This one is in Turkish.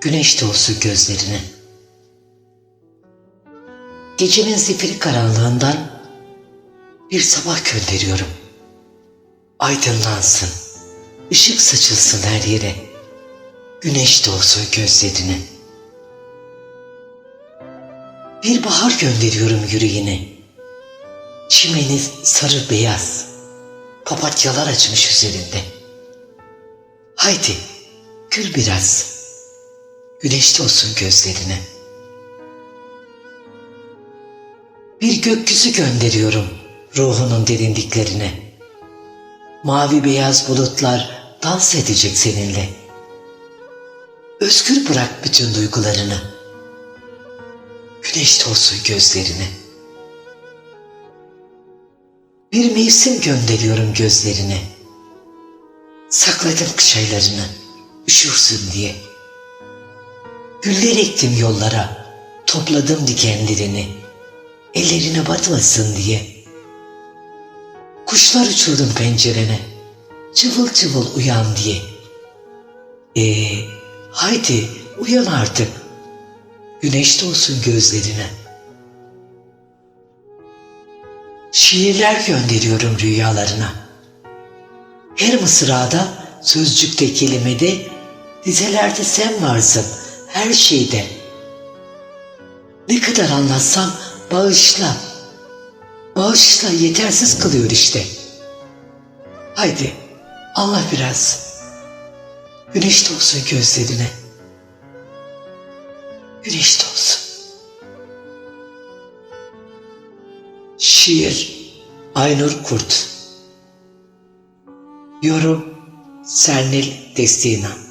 güneş doğusu gözlerine. Gecenin zifiri karanlığından bir sabah gönderiyorum. Aydınlansın, ışık saçılsın her yere. Güneş doğusu gözlerine. Bir bahar gönderiyorum yüreğine. Çimeni sarı beyaz, papatyalar açmış üzerinde. Haydi gül biraz, güneş olsun gözlerine. Bir gökyüzü gönderiyorum ruhunun derinliklerine. Mavi beyaz bulutlar dans edecek seninle. Özgür bırak bütün duygularını. Güneş olsun gözlerine. Bir mevsim gönderiyorum gözlerine. Sakladım kış aylarını, üşürsün diye. Güller ektim yollara, topladım dikenlerini, ellerine batmasın diye. Kuşlar uçurdum pencerene, cıvıl cıvıl uyan diye. Ee, haydi uyan artık, güneş doğsun gözlerine. Şiirler gönderiyorum rüyalarına. Her mısrada, sözcükte, kelimede, dizelerde sen varsın, her şeyde. Ne kadar anlatsam bağışla. Bağışla yetersiz kılıyor işte. Haydi Allah biraz. Güneş doğsun gözlerine. Güneş doğsun. Şiir Aynur Kurt Yorum Sernil Destina